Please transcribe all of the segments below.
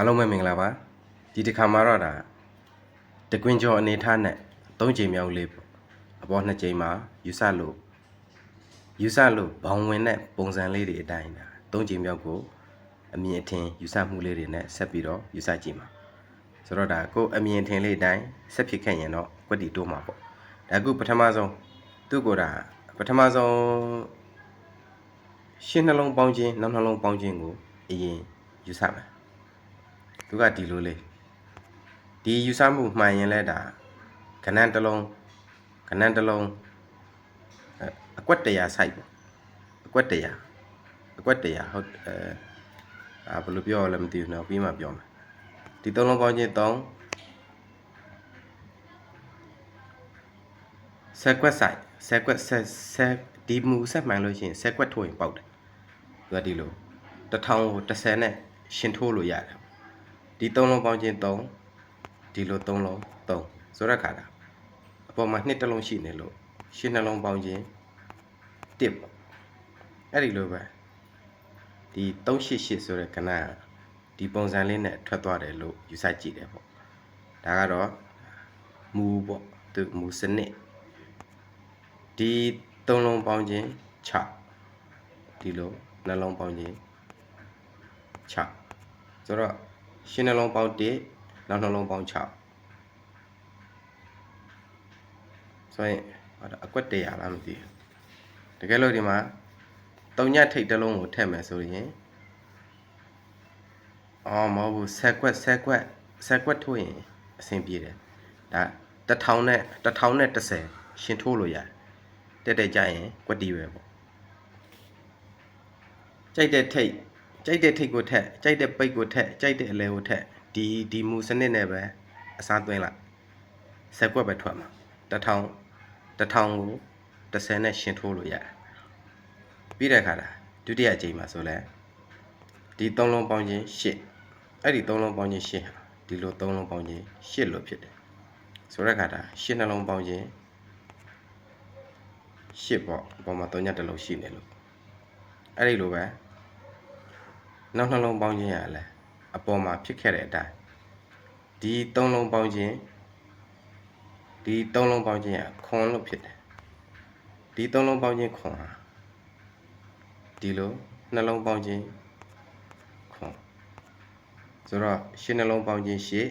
အားလုံးပဲမင်္ဂလာပါဒီတစ်ခါမှာတော့ဒါတကွင်းကျော်အနေထားနဲ့၃ချိန်မြောက်လေးပေါ့အပေါ်နှစ်ချိန်မှာယူဆလို့ယူဆလို့ဘောင်ဝင်တဲ့ပုံစံလေးတွေအတိုင်းဒါ၃ချိန်မြောက်ကိုအမြင်အထင်ယူဆမှုလေးတွေနဲ့ဆက်ပြီးတော့ယူဆကြည့်မှာဆိုတော့ဒါကိုယ်အမြင်အထင်လေးအတိုင်းဆက်ဖြစ်ခဲ့ရင်တော့ကွက်တီတိုးမှာပေါ့ဒါကုပထမဆုံးသူ့ကိုယ်ဒါပထမဆုံးရှင်းနှလုံးပေါင်းခြင်းနောက်နှလုံးပေါင်းခြင်းကိုအရင်ယူဆမယ် သူကဒီလိုလေးဒီယူဆမှုမှန်ရင်လဲဒါခဏန်းတစ်လုံးခဏန်းတစ်လုံးအဲအကွက်တရာစိုက်ပေါ့အကွက်တရာအကွက်တရာဟုတ်အဲအာဘယ်လိုပြောရလဲမသိဘူးနော်ပြီးမှပြောမယ်ဒီသုံးလုံးပေါင်းချင်း3ဆက်ကွက်ဆိုင်ဆက်ကွက်ဆက်ဆက်ဒီမူဆက်မှန်လို့ရှိရင်ဆက်ကွက်ထိုးရင်ပေါက်တယ်သူကဒီလိုတစ်ထောင်ကို30နဲ့ရှင်ထိုးလို့ရတယ် ဒီသုံးလုံးပေါင်းခြင်း3ဒီလိုသုံးလုံး3ဆိုရက်ခါတာအပေါ်မှာနှစ်တစ်လုံးရှိနေလို့ရှင်းနှလုံးပေါင်းခြင်း1ပေါ့အဲ့ဒီလိုပဲဒီ388ဆိုတဲ့ကဏ္ဍကဒီပုံစံလေးနဲ့ထွက်သွားတယ်လို့ယူဆကြည့်တယ်ပေါ့ဒါကတော့မူပေါ့သူမူစနစ်ဒီသုံးလုံးပေါင်းခြင်း6ဒီလိုနှလုံးပေါင်းခြင်း6ဆိုတော့ ရှင်းနှလုံးပေါင်း1နောက်နှလုံးပေါင်း6ဆိုရင်ဟောဒါအကွက်တရာလားမသိဘူးတကယ်လို့ဒီမှာတုံညက်ထိတ်တစ်လုံးကိုထည့်မယ်ဆိုရင်အော်မဟုတ်ဘူးဆက်ကွက်ဆက်ကွက်ဆက်ကွက်ထိုးရင်အဆင်ပြေတယ်ဒါတစ်ထောင်နဲ့တစ်ထောင်နဲ့30ရှင်းထိုးလို့ရတယ်တက်တက်ကြရင်ကွက်တီပဲပေါ့ကြိုက်တဲ့ထိတ် ကြိုက်တဲ့ထိတ်ကိုထက်ကြိုက်တဲ့ပိတ်ကိုထက်ကြိုက်တဲ့အလဲကိုထက်ဒီဒီမူစနစ်နဲ့ပဲအစားသွင်းလိုက်ဆက်ကွက်ပဲထွက်မှာတစ်ထောင်တစ်ထောင်ကို30နဲ့ရှင်းထိုးလို့ရတယ်ပြီးတဲ့အခါဒါဒုတိယအကြိမ်မှာဆိုလဲဒီသုံးလုံးပေါင်းခြင်း8အဲ့ဒီသုံးလုံးပေါင်းခြင်း8ဟာဒီလိုသုံးလုံးပေါင်းခြင်း8လို့ဖြစ်တယ်ဆိုတဲ့အခါဒါ8နှလုံးပေါင်းခြင်း8ပေါ့အပေါ်မှာ3ညတစ်လုံးရှိနေလို့အဲ့ဒီလိုပဲ နောက်နှလုံးပေါင်းခြင်းရလဲအပေါ်မှာဖြစ်ခဲ့တဲ့အတိုင်းဒီသုံးလုံးပေါင်းခြင်းဒီသုံးလုံးပေါင်းခြင်းကခွန်လို့ဖြစ်တယ်ဒီသုံးလုံးပေါင်းခြင်းခွန်ဟာဒီလိုနှလုံးပေါင်းခြင်းခွန်ဆိုတော့ရှင်းနှလုံးပေါင်းခြင်းရှင်း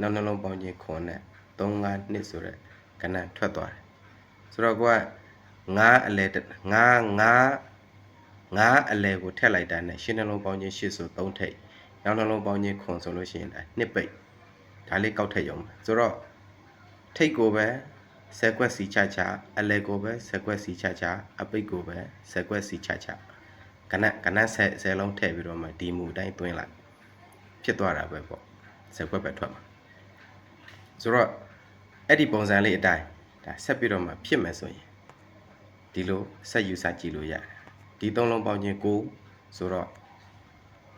နောက်နှလုံးပေါင်းခြင်းခွန်နဲ့3 5နှစ်ဆိုတဲ့ကဏ္ဍထွက်သွားတယ်ဆိုတော့ကိုက9အလဲ9 9 ငါးအလဲကိုထက်လိုက်တာနဲ့ရှင်းနှလုံးပေါင်းခြင်းရှစ်ဆို3ထိပ်နောက်နှလုံးပေါင်းခြင်းခွန်ဆိုလို့ရှိရင်ဒါနှစ်ပိတ်ဒါလေးကောက်ထက်ရုံပဲဆိုတော့ထိပ်ကိုပဲဆယ်ကွက်စီချချအလဲကိုပဲဆယ်ကွက်စီချချအပိတ်ကိုပဲဆယ်ကွက်စီချချကနက်ကနက်ဆယ်ဆယ်လုံးထည့်ပြီးတော့မှဒီမူအတိုင်းသွင်းလိုက်ဖြစ်သွားတာပဲပေါ့ဆယ်ကွက်ပဲထွက်မှာဆိုတော့အဲ့ဒီပုံစံလေးအတိုင်းဒါဆက်ပြီးတော့မှဖြစ်မယ်ဆိုရင်ဒီလိုဆက်ယူဆကြည့်လို့ရတယ် ဒီသုံးလုံးပေါင်းခြင်းကိုဆိုတော့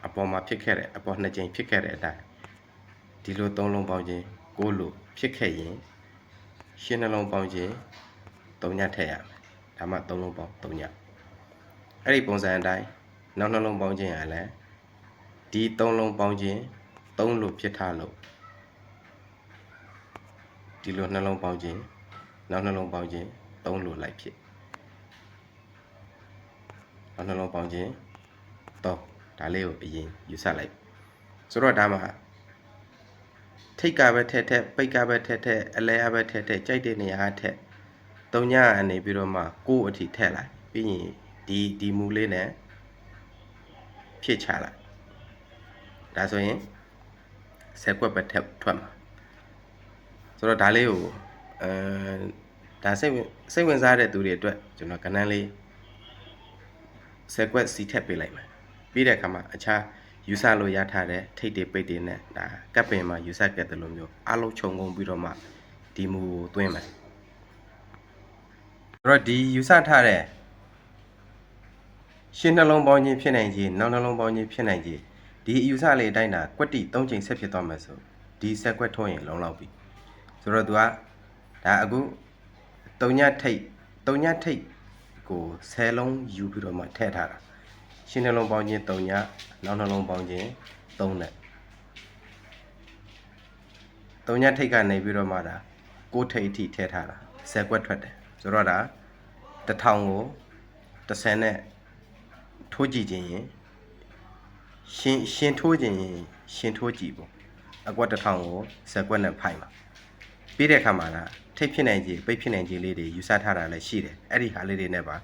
အပေါ်မှာဖြစ်ခဲ့တဲ့အပေါ်နှစ်ကြိမ်ဖြစ်ခဲ့တဲ့အတိုင်းဒီလိုသုံးလုံးပေါင်းခြင်းကိုလို့ဖြစ်ခဲ့ရင်ရှင်းနှလုံးပေါင်းခြင်း၃ညထည့်ရမယ်ဒါမှသုံးလုံးပေါင်း၃ညအဲ့ဒီပုံစံအတိုင်းနောက်နှလုံးပေါင်းခြင်းရလဲဒီသုံးလုံးပေါင်းခြင်း၃လို့ဖြစ်ထားလို့ဒီလိုနှလုံးပေါင်းခြင်းနောက်နှလုံးပေါင်းခြင်း၃လို့လိုက်ဖြစ် နောက်နှလုံးပေါင်းခြင်းတော့ဒါလေးကိုအရင်ယူဆလိုက်ဆိုတော့ဒါမှထိတ်ကပဲထက်ထက်ပိတ်ကပဲထက်ထက်အလဲကပဲထက်ထက်ကြိုက်တဲ့နေရာကထက်တုံညအနေပြီးတော့မှကိုယ့်အထိထက်လိုက်ပြီးရင်ဒီဒီမူလေးနဲ့ဖြစ်ချလိုက်ဒါဆိုရင်ဆယ်ကွက်ပဲထက်ထွက်မှာဆိုတော့ဒါလေးကိုအဲဒါစိတ်ဝင်စိတ်ဝင်စားတဲ့သူတွေအတွက်ကျွန်တော်ကဏ္ဍလေး ဆယ်ကွက်စီထက်ပေးလိုက်မယ်ပြီးတဲ့အခါမှာအခြားယူဆလို့ရထားတဲ့ထိတ်တွေပိတ်တွေနဲ့ဒါကပ်ပင်မှာယူဆခဲ့တယ်လို့မျိုးအလုံးခြုံငုံပြီးတော့မှဒီမူကိုသွင်းမယ်အဲ့တော့ဒီယူဆထားတဲ့ရှင်းနှလုံးပေါင်းခြင်းဖြစ်နိုင်ခြင်းနောက်နှလုံးပေါင်းခြင်းဖြစ်နိုင်ခြင်းဒီအယူဆလေးအတိုင်းတာကွက်တိ၃ချိန်ဆက်ဖြစ်သွားမယ်ဆိုဒီဆက်ကွက်ထုံးရင်လုံလောက်ပြီဆိုတော့ तू ကဒါအခု၃ညထိတ်၃ညထိတ် ကို10လုံးယူပြီးတော့မှထည့်ထားတာရှင်းနှလုံးပေါင်းခြင်း3ညနောက်နှလုံးပေါင်းခြင်း3နဲ့3ညထိတ်ကနေပြီးတော့မှဒါ6ထိတ်အထိထည့်ထားတာ10ကွက်ထွက်တယ်ဆိုတော့ဒါ1000ကို30နဲ့ထိုးကြည့်ခြင်းရင်ရှင်ရှင်ထိုးခြင်းရင်ရှင်ထိုးကြည့်ပေါ့အကွက်1000ကို10ကွက်နဲ့ဖိုင်ပါပြီးတဲ့အခါမှာဒါ ထိတ်ဖြစ်နိုင်ခြင်းပိတ်ဖြစ်နိုင်ခြင်းလေးတွေယူဆထားတာလည်းရှိတယ်အဲ့ဒီဟာလေးတွေနဲ့ပါ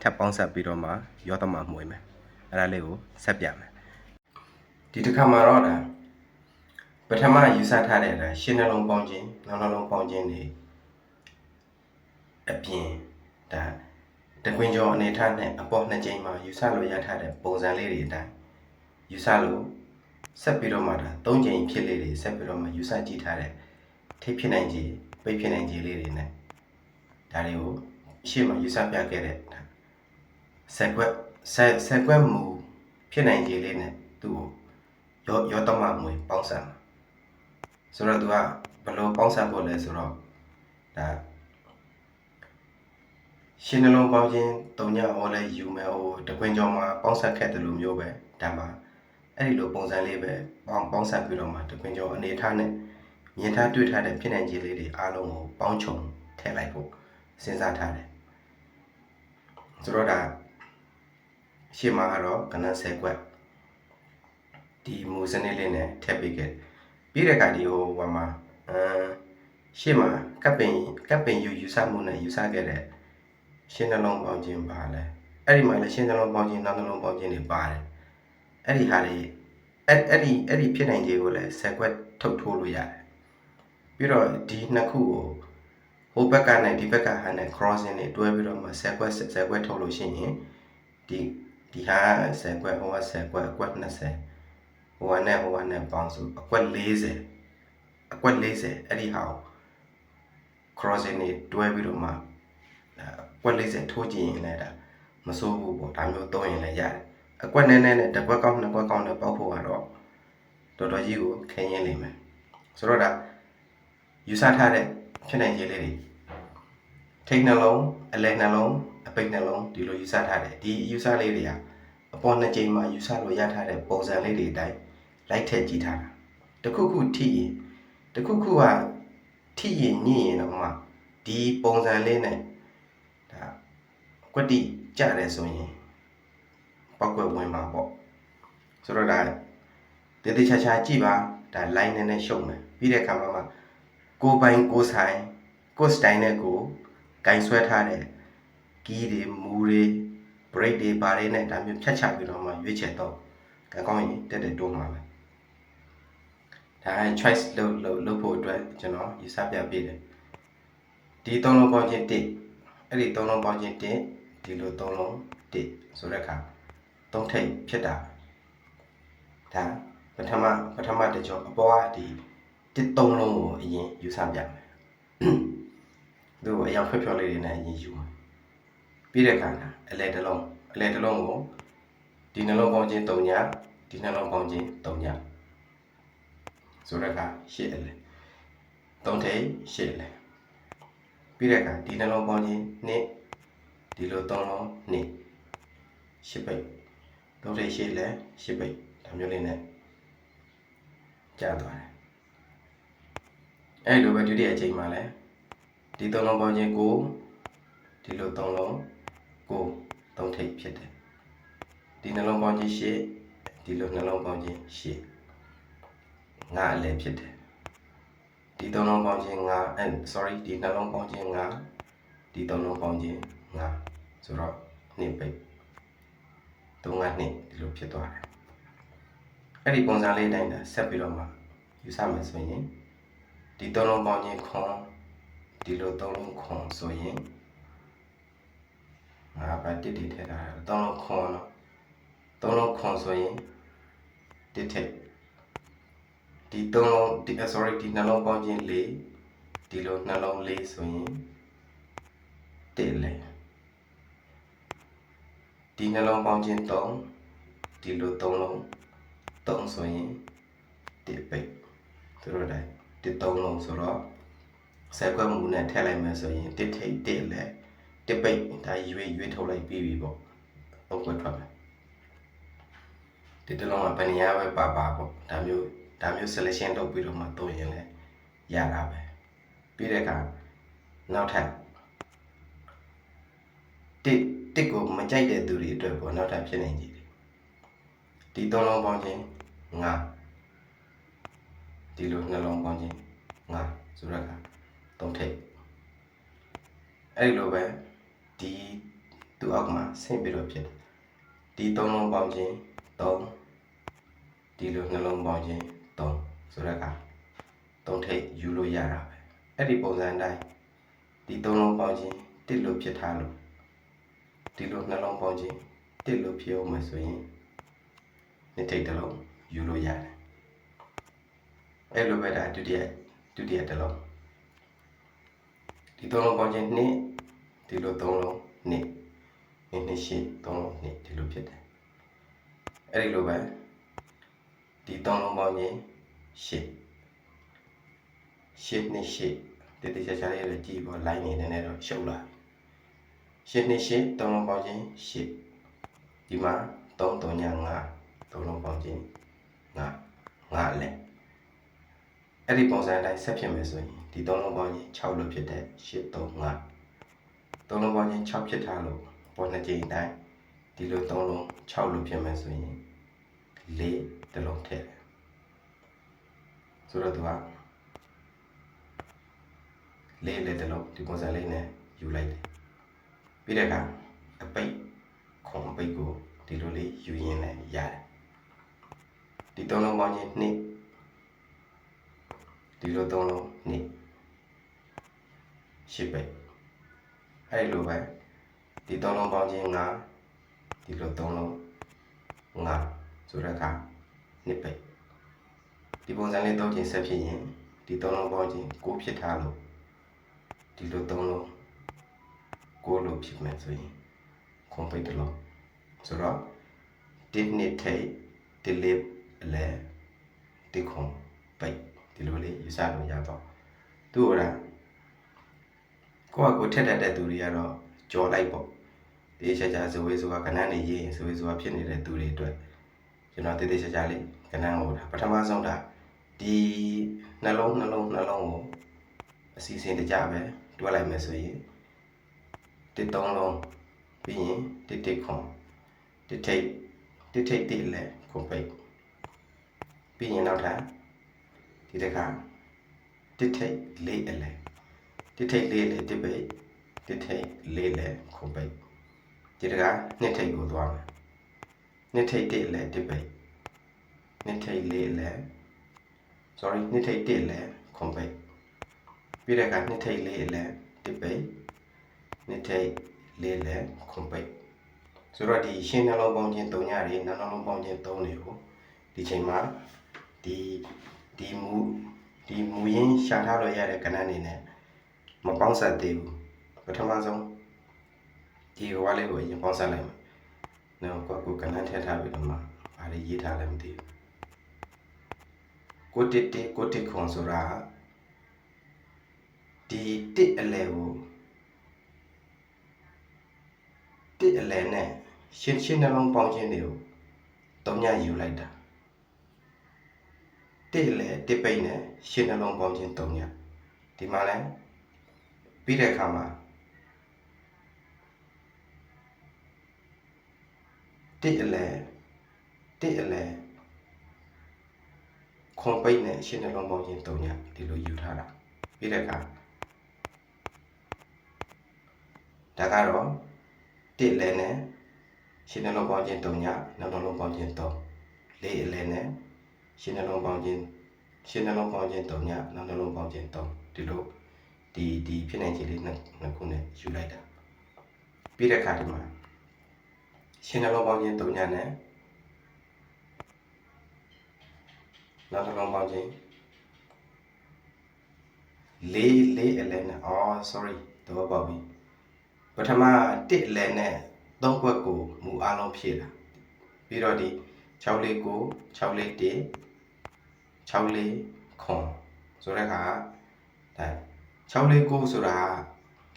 ထပ်ပေါင်းဆက်ပြီးတော့မှရောသမမှွေမယ်အဲ့ဒါလေးကိုဆက်ပြမယ်ဒီတစ်ခါမှာတော့ဒါပထမယူဆထားတဲ့ဒါရှင်းနှလုံးပေါင်းခြင်းနောက်နှလုံးပေါင်းခြင်းတွေအပြင်ဒါတကွင်ကျော်အနေထားနဲ့အပေါ်နှစ်ကြိမ်မှာယူဆလို့ရထားတဲ့ပုံစံလေးတွေအတိုင်းယူဆလို့ဆက်ပြီးတော့မှဒါ၃ကြိမ်ဖြစ်လေးတွေဆက်ပြီးတော့မှယူဆကြည့်ထားတဲ့ထိပ်ဖြစ်နိုင်ခြင်း ပိတ်ဖြစ်နိုင်ခြင်းလေးတွေနဲ့ဒါတွေကိုရှေ့မှာယူဆပြခဲ့တဲ့ဒါဆက်ကွက်ဆက်ဆက်ကွက်မူဖြစ်နိုင်ခြင်းလေးနဲ့သူ့ကိုရောရောတမမွေပေါင်းစပ်မှာဆိုတော့သူကဘယ်လိုပေါင်းစပ်ဖို့လဲဆိုတော့ဒါရှင်းနှလုံးပေါင်းခြင်းတုံညဟောလဲယူမယ်ဟိုတကွင်းကြောင်းမှာပေါင်းဆက်ခဲ့တယ်လို့မျိုးပဲဒါမှအဲ့ဒီလိုပုံစံလေးပဲပေါင်းပေါင်းဆက်ပြီးတော့မှတကွင်းကြောင်းအနေထားနဲ့ မြင်ထားတွေ့ထားတဲ့ဖြစ်နိုင်ခြင်းလေးတွေအားလုံးကိုပေါင်းချုံထည့်လိုက်ဖို့စဉ်းစားထားတယ်ဆိုတော့ဒါရှေ့မှာကတော့ကနန်း10ကွက်ဒီမူစနစ်လေးနဲ့ထည့်ပေးခဲ့ပြီးတဲ့အခါဒီဟိုဟိုမှာအမ်ရှေ့မှာကပ်ပင်ကပ်ပင်ယူယူဆမှုနဲ့ယူဆခဲ့တဲ့ရှင်းနှလုံးပေါင်းခြင်းပါလဲအဲ့ဒီမှာလည်းရှင်းနှလုံးပေါင်းခြင်းနောက်နှလုံးပေါင်းခြင်းတွေပါတယ်အဲ့ဒီဟာတွေအဲ့အဲ့ဒီအဲ့ဒီဖြစ်နိုင်ခြေကိုလည်းဆက်ကွက်ထုတ်ထိုးလို့ရတယ် ပြီးတော့ဒီနှစ်ခုကိုဟိုဘက်ကနဲ့ဒီဘက်ကဟာနဲ့ crossing တွေတွဲပြီးတော့မှဆက်ကွက်ဆက်ကွက်ထုတ်လို့ရှိရင်ဒီဒီဟာဆက်ကွက်ဟိုကဆက်ကွက်အကွက်20ဟိုကနဲ့ဟိုကနဲ့ပေါင်းစုအကွက်40အကွက်40အဲ့ဒီဟာကို crossing တွေတွဲပြီးတော့မှကွက်40ထိုးကြည့်ရင်လည်းဒါမစိုးဘူးပေါ့ဒါမျိုးသုံးရင်လည်းရတယ်အကွက်နဲနဲနဲ့တစ်ကွက်ကောက်နှစ်ကွက်ကောက်နဲ့ပေါက်ဖို့ကတော့တော်တော်ကြီးကိုခင်းရင်းလိမ့်မယ်ဆိုတော့ဒါ ယူဆထားတဲ့ဖြစ်နိုင်ခြေလေးတွေထိတ်နှလုံးအလဲနှလုံးအပိတ်နှလုံးဒီလိုယူဆထားတယ်ဒီယူဆလေးတွေကအပေါ်နှစ်ကြိမ်မှာယူဆလို့ရထားတဲ့ပုံစံလေးတွေအတိုင်းလိုက်ထည့်ကြည့်ထားတာတခုခုထိရင်တခုခုကထိရင်ညင်ရင်တော့မှဒီပုံစံလေးနဲ့ဒါကွက်တိကြတယ်ဆိုရင်ပောက်ကွက်ဝင်မှာပေါ့ဆိုတော့ဒါတည်တည်ချာချာကြည့်ပါဒါ line နဲ့နဲ့ရှုံမယ်ပြီးတဲ့အခါမှာမှ ကိုယ်ပိုင်ကိုယ်ဆိုင်ကိုယ်စတိုင်နဲ့ကိုကင်ဆွဲထားတဲ့ကီးတွေမူတွေ break တွေဘာတွေနဲ့ဒါမျိုးဖြတ်ချပြီးတော့မှရွေးချယ်တော့ကံကောင်းရင်တက်တက်တိုးမှာပဲဒါ choice လုပ်လုပ်လုပ်ဖို့အတွက်ကျွန်တော်ယူဆပြပေးတယ်ဒီသုံးလုံးပေါင်းချင်းတစ်အဲ့ဒီသုံးလုံးပေါင်းခြင်း1ဒီလိုသုံးလုံး1ဆိုတဲ့အခါသုံးထိပ်ဖြစ်တာဒါပထမပထမတစ်ကြောအပေါ်ကဒီ တစ်သုံးလုံးကိုအရင်ယူဆပြမယ်သူ့ကိုအယောင်ဖျော်ဖျော်လေးတွေနဲ့အရင်ယူမယ်ပြီးတဲ့အခါအလဲတစ်လုံးအလဲတစ်လုံးကိုဒီနှလုံးပေါင်းခြင်း3ညဒီနှလုံးပေါင်းခြင်း3ညဆိုတဲ့အခါရှစ်အလဲသုံးထိပ်ရှစ်အလဲပြီးတဲ့အခါဒီနှလုံးပေါင်းခြင်းနှစ်ဒီလိုသုံးလုံးနှစ်ရှစ်ပိတ်သုံးထိပ်ရှစ်လဲရှစ်ပိတ်ဒါမျိုးလေးနဲ့ကြာသွားတယ် အဲ့လိုပဲဒုတိယအချိန်မှာလဲဒီသုံးလုံးပေါင်းခြင်းကိုဒီလိုသုံးလုံးကိုသုံးထိပ်ဖြစ်တယ်ဒီနှလုံးပေါင်းခြင်းရှစ်ဒီလိုနှလုံးပေါင်းခြင်းရှစ်ငါအလဲဖြစ်တယ်ဒီသုံးလုံးပေါင်းခြင်း9အဲ sorry ဒီနှလုံးပေါင်းခြင်း9ဒီသုံးလုံးပေါင်းခြင်း9ဆိုတော့နှစ်ပိတ်3ကနှစ်ဒီလိုဖြစ်သွားတယ်အဲ့ဒီပုံစံလေးတိုင်းတာဆက်ပြီးတော့မှယူဆမယ်ဆိုရင် ဒီသုံးလုံးပေါင်းခြင်းခွန်ဒီလိုသုံးလုံးခွန်ဆိုရင်ငါပါတစ်တိထည့်တာသုံးလုံးခွန်တော့သုံးလုံးခွန်ဆိုရင်တစ်ထည့်ဒီသုံးလုံးဒီ sorry ဒီနှလုံးပေါင်းခြင်း၄ဒီလိုနှလုံး၄ဆိုရင်တစ်လဲဒီနှလုံးပေါင်းခြင်း၃ဒီလိုသုံးလုံး၃ဆိုရင်တစ်ပိတ်သူတို့တိုင်း တစ်သုံးလုံးဆိုတော့ဆယ်ခွက်မူနဲ့ထည့်လိုက်မယ်ဆိုရင်တစ်ထိပ်တစ်လဲတစ်ပိတ်ဒါရွေးရွေးထုတ်လိုက်ပြီးပြီပေါ့ပုံကွက်ထွက်မယ်ဒီတစ်လုံးကဘယ်နေရာပဲပါပါပေါ့ဒါမျိုးဒါမျိုး selection လုပ်ပြီးတော့မှသုံးရင်လည်းရတာပဲပြီးတဲ့အခါနောက်ထပ်တစ်တစ်ကိုမကြိုက်တဲ့သူတွေအတွက်ပေါ့နောက်ထပ်ဖြစ်နေကြတယ်ဒီသုံးလုံးပေါင်းခြင်းငါ ဒီလိုနှလုံးပေါင်းခြင်းငါဆိုတော့ကသုံးထိပ်အဲ့ဒီလိုပဲဒီသူ့အောက်မှာဆင့်ပြီးတော့ဖြစ်တယ်ဒီသုံးလုံးပေါင်းခြင်း3ဒီလိုနှလုံးပေါင်းခြင်း3ဆိုတော့ကသုံးထိပ်ယူလို့ရတာပဲအဲ့ဒီပုံစံအတိုင်းဒီသုံးလုံးပေါင်းခြင်းတစ်လို့ဖြစ်ထားလို့ဒီလိုနှလုံးပေါင်းခြင်းတစ်လို့ဖြစ်အောင်မဆိုရင်နှစ်ထိပ်တစ်လုံးယူလို့ရတယ် အဲ့လိုပဲဒါဒုတိယဒုတိယတစ်လုံးဒီသုံးလုံးပေါင်းခြင်းနှစ်ဒီလိုသုံးလုံးနှစ်နှစ်နှစ်ရှိသုံးလုံးနှစ်ဒီလိုဖြစ်တယ်အဲ့ဒီလိုပဲဒီသုံးလုံးပေါင်းခြင်းရှစ်ရှစ်နှစ်ရှစ်တတိယချာလေးရကြည့်ပေါ် line နေနေနေတော့ရှုပ်လာရှစ်နှစ်ရှစ်သုံးလုံးပေါင်းခြင်းရှစ်ဒီမှာ3 3ည5သုံးလုံးပေါင်းခြင်း5 5လဲ အဲ့ဒီပုံစံအတိုင်းဆက်ဖြစ်မယ်ဆိုရင်ဒီသုံးလုံးပေါင်းခြင်း6လို့ဖြစ်တဲ့8 3 5သုံးလုံးပေါင်းခြင်း6ဖြစ်ထားလို့ပေါ်နှစ်ကြိမ်တိုင်းဒီလိုသုံးလုံး6လို့ဖြစ်မယ်ဆိုရင်၄တစ်လုံးထည့်တယ်ဆိုတော့သူကလေးလေးတစ်လုံးဒီပုံစံလေးနဲ့ယူလိုက်တယ်ပြီးတဲ့အခါအပိတ်ခုံအပိတ်ကိုဒီလိုလေးယူရင်းနဲ့ရတယ်ဒီသုံးလုံးပေါင်းခြင်းနှစ် ဒီလိုသုံးလုံးနှစ်ရှစ်ပိတ်အဲ့ဒီလိုပဲဒီသုံးလုံးပေါင်းခြင်းငါဒီလိုသုံးလုံးငါဆိုတဲ့အခါနှစ်ပိတ်ဒီပုံစံလေးသုံးခြင်းဆက်ဖြစ်ရင်ဒီသုံးလုံးပေါင်းခြင်းကိုဖြစ်ထားလို့ဒီလိုသုံးလုံးကိုလို့ဖြစ်မယ်ဆိုရင်ခွန်ပိတ်တလို့ဆိုတော့ဒီနှစ်ထိတ်ဒီလေးအလဲဒီခွန်ပိတ် ဒီလိုလေးယူဆလို့ရတော့သူ့ဟိုလားကိုကကိုထက်တတ်တဲ့သူတွေကတော့ကြော်လိုက်ပေါ့ဒီချာချာဇဝေဆိုတာကဏ္ဍနေရေးရင်ဇဝေဆိုတာဖြစ်နေတဲ့သူတွေအတွက်ကျွန်တော်တည်တည်ချာချာလေးကဏ္ဍဟိုတာပထမဆုံးတာဒီနှလုံးနှလုံးနှလုံးကိုအစီအစဉ်တကြပဲတွဲလိုက်မယ်ဆိုရင်တစ်သုံးလုံးပြီးရင်တစ်တစ်ခွန်တစ်ထိတ်တစ်ထိတ်တစ်လဲခွန်ပိတ်ပြီးရင်နောက်ထပ် ဒီတစ်ခါတစ်ထိတ်လေးအလဲတစ်ထိတ်လေးလဲတစ်ပိတ်တစ်ထိတ်လေးလဲခွန်ပိတ်ဒီတစ်ခါနှစ်ထိတ်ကိုသွားမယ်နှစ်ထိတ်တစ်လဲတစ်ပိတ်နှစ်ထိတ်လေးလဲ sorry နှစ်ထိတ်တစ်လဲခွန်ပိတ်ပြီးတဲ့အခါနှစ်ထိတ်လေးလဲတစ်ပိတ်နှစ်ထိတ်လေးလဲခွန်ပိတ်ဆိုတော့ဒီရှင်းနှလုံးပေါင်းခြင်း၃ညတွေနှလုံးပေါင်းခြင်း၃တွေကိုဒီချိန်မှာဒီ ဒီမူဒီမူရင်းရှာထားလို့ရတဲ့ကဏ္ဍအနေနဲ့မပေါင်းဆက်သေးဘူးပထမဆုံးဒီဟိုဝါလေးကိုအရင်ပေါင်းဆက်လိုက်မယ်နောက်ကိုကိုကဏ္ဍထည့်ထားပြီးတော့မှဘာတွေရေးထားလဲမသိဘူးကိုတစ်တစ်ကိုတစ်ခွန်ဆိုတာဒီတစ်အလဲကိုတစ်အလဲနဲ့ရှင်းရှင်းနှလုံးပေါင်းခြင်းတွေကိုသုံးညယူလိုက်တာ တစ်အလဲတစ်ပိတ်နဲ့ရှင်းနှလုံးပေါင်းခြင်းသုံးညဒီမှာလဲပြီးတဲ့အခါမှာတစ်အလဲတစ်အလဲခွန်ပိတ်နဲ့ရှင်းနှလုံးပေါင်းခြင်းသုံးညဒီလိုယူထားတာပြီးတဲ့အခါဒါကတော့တစ်လဲနဲ့ရှင်းနှလုံးပေါင်းခြင်း3ညနောက်နှလုံးပေါင်းခြင်း3လေးအလဲနဲ့ ရှင်းနှလုံးပေါင်းခြင်းရှင်းနှလုံးပေါင်းခြင်း3ညနောက်နှလုံးပေါင်းခြင်း3ဒီလိုဒီဒီဖြစ်နိုင်ခြေလေးနှစ်နှစ်ခုနဲ့ယူလိုက်တာပြီးတဲ့အခါဒီမှာရှင်းနှလုံးပေါင်းခြင်း3ညနဲ့နောက်နှလုံးပေါင်းခြင်းလေးလေးအလဲနဲ့အော် sorry တော့ပေါ့ပြီပထမတစ်လဲနဲ့သုံးခွက်ကိုမူအားလုံးဖြည့်တာပြီးတော့ဒီ6လေးကို6လေး1 6လေးခွန်ဆိုတဲ့အခါဒါ6လေးကိုဆိုတာ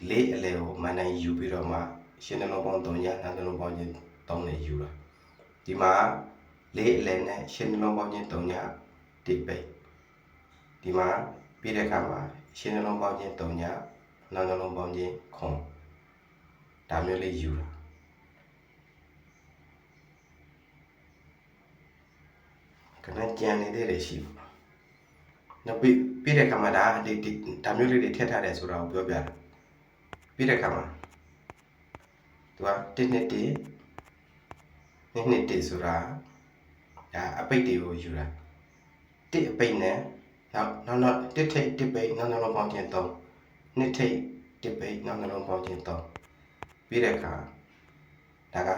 လေးအလဲကိုမနိုင်ယူပြီးတော့မှရှင်းနှလုံးပေါင်း3ညနှလုံးပေါင်းချင်း3နဲ့ယူတာဒီမှာလေးအလဲနဲ့ရှင်းနှလုံးပေါင်းချင်း3ညတိပိတ်ဒီမှာပြီးတဲ့အခါမှာရှင်းနှလုံးပေါင်းခြင်း3ညနောက်နှလုံးပေါင်းခြင်းခွန်ဒါမျိုးလေးယူတာခဏကြံနေသေးတယ်ရှိပါ နောက်ပြီးပြီးတဲ့အခါမှာဒါဒီဒီဒါမျိုးလေးတွေထည့်ထားတယ်ဆိုတာကိုပြောပြတာပြီးတဲ့အခါမှာသူကတစ်နှစ်တည်းနှစ်နှစ်တည်းဆိုတာဒါအပိတ်တွေကိုယူတာတစ်အပိတ်နဲ့နောက်နောက်နောက်တစ်ထိတ်တစ်ပိတ်နောက်နောက်ပေါင်းခြင်း3နှစ်ထိတ်တစ်ပိတ်နောက်နောက်ပေါင်းခြင်း3ပြီးတဲ့အခါဒါက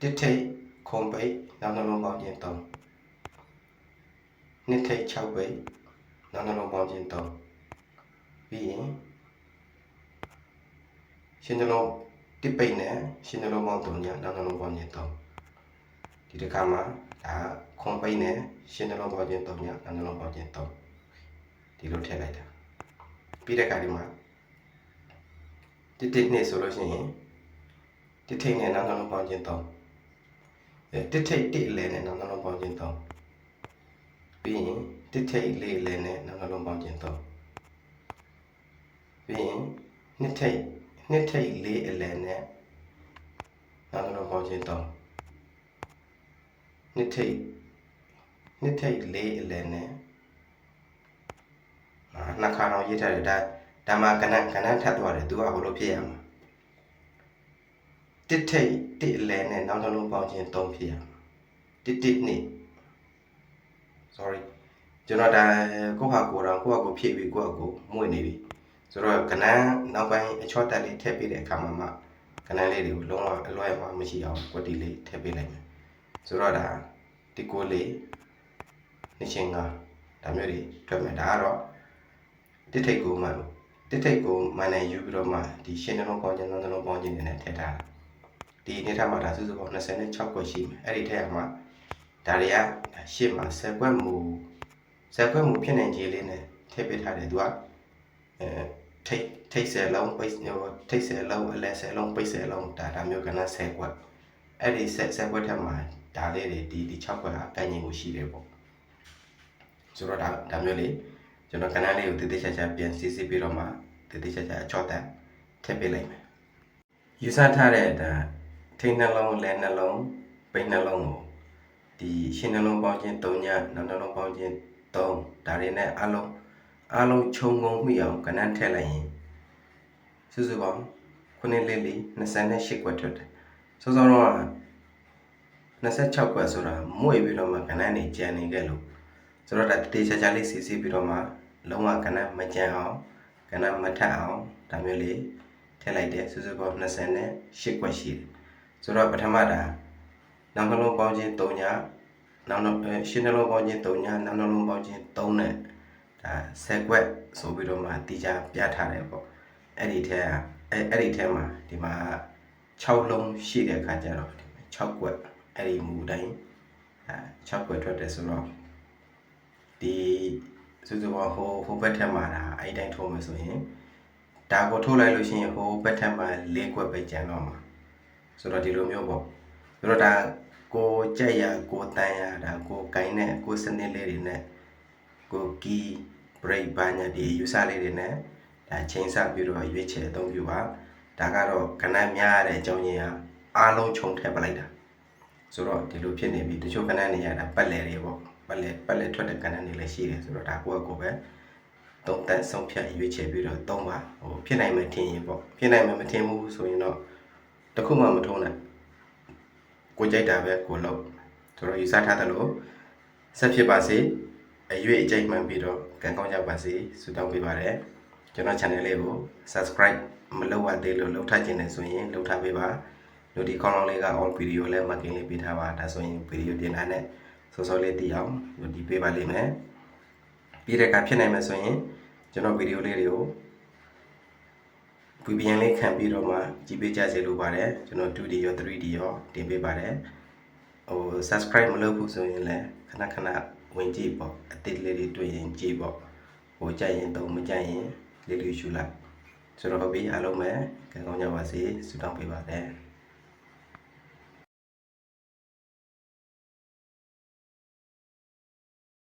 တစ်ထိတ်ခုံပိတ်နောက်နောက်ပေါင်းခြင်း3 နှစ်ထိတ်6ပိတ်နောက်နောက်ပေါင်းခြင်း3ပြီးရင်ရှင်းနှလုံးတစ်ပိတ်နဲ့ရှင်းနှလုံးပေါင်း3ညနောက်နှလုံးပေါင်းခြင်း3ဒီတစ်ခါမှာဒါခွန်ပိတ်နဲ့ရှင်းနှလုံးပေါင်းခြင်း3ညနောက်နှလုံးပေါင်းခြင်း3ဒီလိုထည့်လိုက်တာပြီးတဲ့အခါဒီမှာတစ်တစ်နှစ်ဆိုလို့ရှိရင်တစ်ထိတ်နဲ့နောက်နှလုံးပေါင်းခြင်း3အဲတစ်ထိတ်တစ်အလဲနဲ့နောက်နှလုံးပေါင်းခြင်း3 ပြီးရင်တစ်ထိတ်လေးအလဲနဲ့နောက်နှလုံးပေါင်းခြင်း3ပြီးရင်နှစ်ထိတ်နှစ်ထိတ်လေးအလဲနဲ့နောက်တစ်လုံးပေါင်းခြင်းတော့နှစ်ထိတ်နှစ်ထိတ်လေးအလဲနဲ့အာနှစ်ခါတော့ရေးထားတယ်ဒါဒါမှကဏ္ဍကဏ္ဍထပ်သွားတယ်သူကဘယ်လိုဖြစ်ရမှာတစ်ထိတ်တစ်အလဲနဲ့နောက်တစ်လုံးပေါင်းခြင်း3ဖြစ်ရမှာတစ်တစ်နှစ် sorry ကျွန်တော်ဒါကိုယ့်ဟာကိုယ်တော့ကိုယ့်ဟာကိုယ်ဖြည့်ပြီးကိုယ့်ဟာကိုယ်မှုနေပြီဆိုတော့ကဏ္ဍနောက်ပိုင်းအချော့တက်လေးထည့်ပေးတဲ့အခါမှာမှကဏ္ဍလေးတွေကိုလုံးဝအလွယ်မှမရှိအောင်ကွက်တီလေးထည့်ပေးလိုက်မယ်ဆိုတော့ဒါဒီကိုလေးနှစ်ချင်းကဒါမျိုးတွေတွေ့မယ်ဒါကတော့တစ်ထိတ်ကိုမှတစ်ထိတ်ကိုမှန်နေယူပြီးတော့မှဒီရှင်းနှလုံးပေါင်းခြင်းနှလုံးပေါင်းခြင်းတွေနဲ့ထည့်ထားတာဒီနေ့ထားမှာဒါစုစုပေါင်း26ခွက်ရှိမယ်အဲ့ဒီထည့်ရမှာ ဒါတွေကရှေ့မှာ10ခွက်မူ10ခွက်မူဖြစ်နေကြီးလေးနဲ့ထည့်ပေးထားတယ်သူကအဲထိတ်ထိတ်ဆယ်လုံးပိတ်ဟိုထိတ်ဆယ်လုံးအလဲဆယ်လုံးပိတ်ဆယ်လုံးဒါဒါမျိုးကန10ခွက်အဲ့ဒီ10 10ခွက်ထက်မှာဒါလေးတွေဒီဒီ6ခွက်ဟာကန့်ရင်ကိုရှိတယ်ပေါ့ဆိုတော့ဒါဒါမျိုးလေးကျွန်တော်ကဏ္ဍလေးကိုတည်တည်ချာချာပြန်စစ်စစ်ပြီးတော့မှတည်တည်ချာချာအချော့တက်ထည့်ပေးလိုက်မယ်ယူဆထားတဲ့ဒါထိတ်နှလုံးလဲနှလုံးပိတ်နှလုံးကို ဒီရှင်းနှလုံးပေါင်းခြင်း3ညနောက်နှလုံးပေါင်းခြင်း3ဒါတွေနဲ့အလုံးအလုံးခြုံငုံမိအောင်ကဏ္ဍထည့်လိုက်ရင်စုစုပေါင်းခုနှစ်လေးလေး28ခွက်ထွက်တယ်စောစောတော့26ခွက်ဆိုတာမွေပြီးတော့မှကဏ္ဍနေကြံနေခဲ့လို့ဆိုတော့ဒါတေချာချာလေးစီစီပြီးတော့မှလုံးဝကဏ္ဍမကြံအောင်ကဏ္ဍမထက်အောင်ဒါမျိုးလေးထည့်လိုက်တယ်စုစုပေါင်း28ခွက်ရှိတယ်ဆိုတော့ပထမဒါ နောက်နှလုံးပေါင်းခြင်း3ညနောက်နောက်ရှင်းနှလုံးပေါင်းခြင်း3ညနောက်နှလုံးပေါင်းခြင်း3နဲ့ဒါ10ခွက်ဆိုပြီးတော့မှတီချာပြထားတယ်ပေါ့အဲ့ဒီထဲကအဲ့အဲ့ဒီထဲမှာဒီမှာ6လုံးရှိတဲ့အခါကျတော့6ခွက်အဲ့ဒီမူတိုင်းအဲ6ခွက်ထွက်တယ်ဆိုတော့ဒီစုစုပေါင်းဟိုဟိုဘက်ထက်မှာဒါအဲ့ဒီတိုင်းထိုးမယ်ဆိုရင်ဒါကိုထိုးလိုက်လို့ရှိရင်ဟိုဘက်ထက်မှာ၄ခွက်ပဲကျန်တော့မှာဆိုတော့ဒီလိုမျိုးပေါ့ ဆိုတော့ဒါကိုကြက်ရကိုတန်ရဒါကိုကိုင်းနဲ့ကိုစနစ်လေးတွေနဲ့ကိုကီ break ဘာညာဒီ user လေးတွေနဲ့ဒါချိန်ဆပြီးတော့ရွေးချယ်အသုံးပြုပါဒါကတော့ကဏ္ဍများရတဲ့အကြောင်းရင်းဟာအားလုံးခြုံထည့်ပလိုက်တာဆိုတော့ဒီလိုဖြစ်နေပြီတချို့ကဏ္ဍနေရတာပတ်လည်တွေပေါ့ပတ်လည်ပတ်လည်ထွက်တဲ့ကဏ္ဍတွေလည်းရှိတယ်ဆိုတော့ဒါကိုယ့်အကိုပဲသုံးသက်ဆုံးဖြတ်ရွေးချယ်ပြီးတော့သုံးပါဟိုဖြစ်နိုင်မှထင်ရင်ပေါ့ဖြစ်နိုင်မှမထင်ဘူးဆိုရင်တော့တခုမှမထုံးနဲ့ ကိုကြိုက်တာပဲကိုလုပ်ဆိုတော့ယူဆထားတယ်လို့ဆက်ဖြစ်ပါစေအရွေအကြိတ်မှန်ပြီးတော့ကံကောင်းကြပါစေဆုတောင်းပေးပါတယ်ကျွန်တော် channel လေးကို subscribe မလုပ်ရသေးလို့လုပ်ထားခြင်းနဲ့ဆိုရင်လုပ်ထားပေးပါလို့ဒီခေါင်းလောင်းလေးက all video လည်း marking လေးပေးထားပါဒါဆိုရင် video တင်တာနဲ့စောစောလေးတည်အောင်ဒီပေးပါလိမ့်မယ်ပြီးတဲ့အခါဖြစ်နိုင်မယ်ဆိုရင်ကျွန်တော် video လေးတွေကို VPN လေးခံပြီးတော့မှကြည့်ပေးကြစေလိုပါတယ်ကျွန်တော် 2D ရော 3D ရောတင်ပေးပါတယ်ဟို subscribe မလုပ်ဘူးဆိုရင်လည်းခဏခဏဝင်ကြည့်ပေါ့အသစ်လေးတွေတွေ့ရင်ကြည့်ပေါ့ဟိုကြိုက်ရင်တော့မကြိုက်ရင်လေးလေးရှူလိုက်ဆိုတော့ဟုတ်ပြီအားလုံးပဲကံကောင်းကြပါစေဆုတောင်းပေးပါတယ်